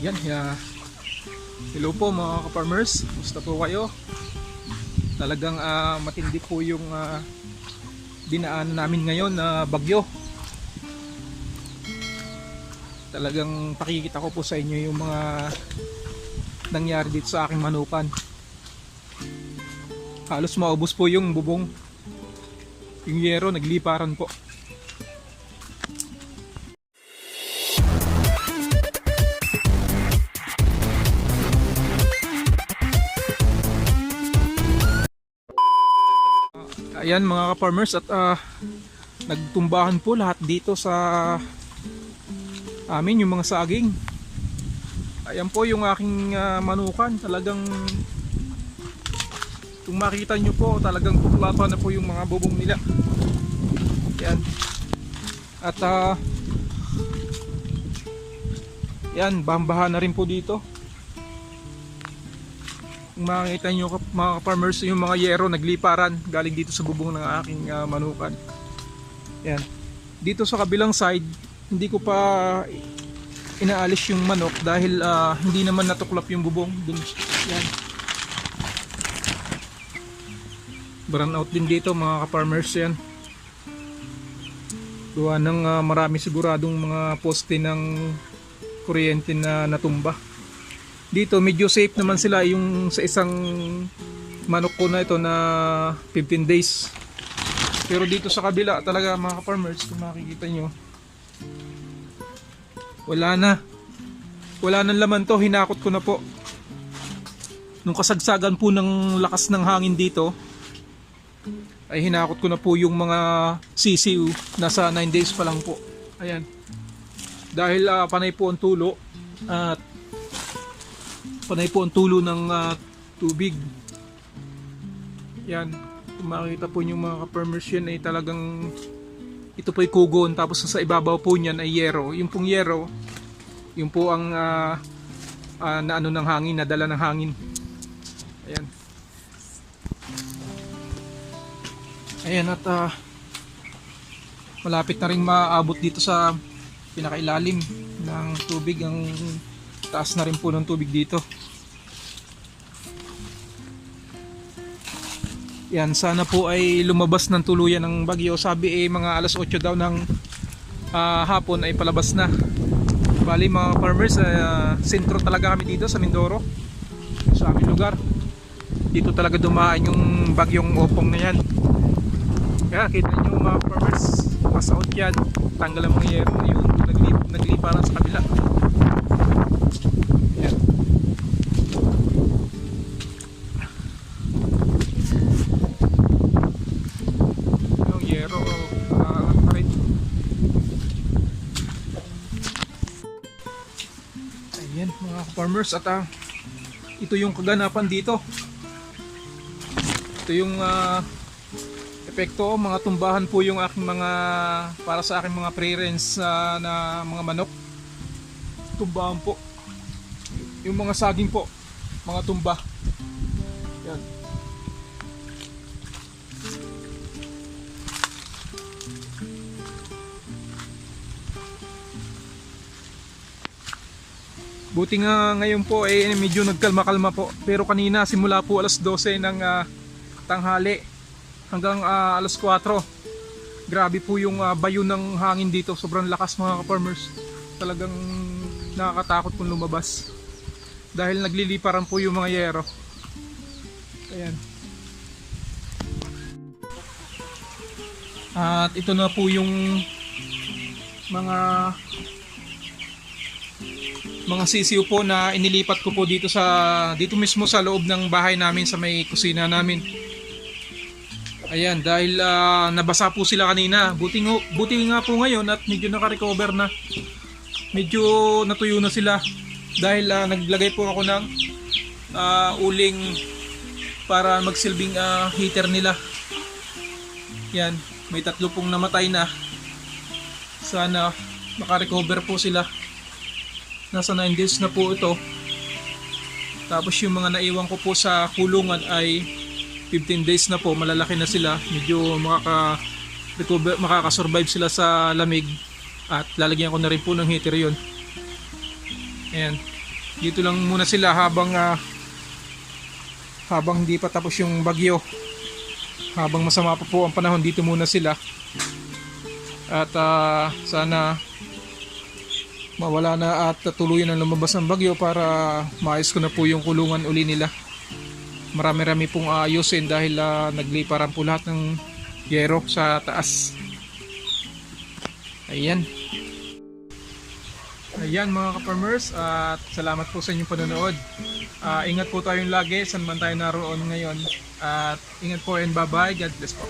Yan, ya. Hello po mga ka-farmers. Gusto po kayo? Talagang ah, matindi po yung ah, dinaan namin ngayon na bagyo. Talagang pakikita ko po sa inyo yung mga nangyari dito sa aking manukan. Halos maubos po yung bubong. Yung yero nagliparan po. Ayan mga ka-farmers at ah, nagtumbahan po lahat dito sa amin yung mga saging. Ayan po yung aking ah, manukan. Talagang kung makita nyo po talagang tuklapa na po yung mga bubong nila. Yan. At ah yan, bambahan na rin po dito. Kung makikita nyo mga farmers yung mga yero nagliparan galing dito sa bubong ng aking ah, manukan. Yan. Dito sa kabilang side, hindi ko pa inaalis yung manok dahil ah, hindi naman natuklap yung bubong. Dun, yan. Burn out din dito mga ka-farmers yan. Gawa ng ah, marami siguradong mga poste ng kuryente na natumba dito medyo safe naman sila yung sa isang manok ko na ito na 15 days. Pero dito sa kabila talaga mga farmers kung makikita nyo wala na. Wala nang laman to hinakot ko na po. Nung kasagsagan po ng lakas ng hangin dito ay hinakot ko na po yung mga sisiw nasa 9 days pa lang po. Ayan. Dahil ah, panay po ang tulo at panay po ang tulo ng ah, tubig. Yan. Kung makikita po yung mga ka-farmers yan ay talagang ito po ay kugon. Tapos sa ibabaw po niyan ay yero. Yung pong yero yung po ang ah, ah, na ano ng hangin nadala ng hangin. Ayan. Ayan at ah, malapit na rin maabot dito sa pinakailalim ng tubig. Ang taas na rin po ng tubig dito. Yan sana po ay lumabas ng tuluyan ng bagyo. Sabi eh mga alas 8 daw ng ah, hapon ay palabas na. Bali mga farmers ah, sentro talaga kami dito sa Mindoro sa aming lugar. Dito talaga dumaan yung bagyong opong na yan. Kaya kita nyo mga farmers pass out yan. Tanggal ang mga yero yun. Naglip, nagliparan sa kabila mga farmers at ah, ito yung kaganapan dito. Ito yung ah, epekto mga tumbahan po yung aking mga para sa aking mga pre-rinse ah, na mga manok. Tumbahan po. Yung mga saging po mga tumba. Yan Buti nga ngayon po eh medyo nagkalma-kalma po. Pero kanina simula po alas 12 ng ah, tanghali hanggang ah, alas 4. Grabe po yung ah, bayo ng hangin dito. Sobrang lakas mga ka-farmers. Talagang nakakatakot kung lumabas. Dahil nagliliparan po yung mga yero. Ayan. At ito na po yung mga mga sisiw po na inilipat ko po dito sa dito mismo sa loob ng bahay namin sa may kusina namin. Ayan, dahil ah, nabasa po sila kanina. Buti, ngo, buti nga po ngayon at medyo naka-recover na. Medyo natuyo na sila. Dahil ah, naglagay po ako ng ah, uling para magsilbing ah, heater nila. Yan, may tatlo pong namatay na. Sana maka-recover po sila nasa 9 days na po ito tapos yung mga naiwan ko po sa kulungan ay 15 days na po malalaki na sila medyo makaka recover, makakasurvive sila sa lamig at lalagyan ko na rin po ng heater yon Ayan. Dito lang muna sila habang ah, habang hindi pa tapos yung bagyo. Habang masama pa po ang panahon, dito muna sila. At ah, sana mawala na at tuluyan ang lumabas ng bagyo para maayos ko na po yung kulungan uli nila. Marami-rami pong aayusin dahil ah, nagliparan po lahat ng yero sa taas. Ayan. Ayan mga ka-farmers at salamat po sa inyong panonood. Ah, ingat po tayong lagi saan man tayo naroon ngayon. At ingat po and bye-bye. God bless po.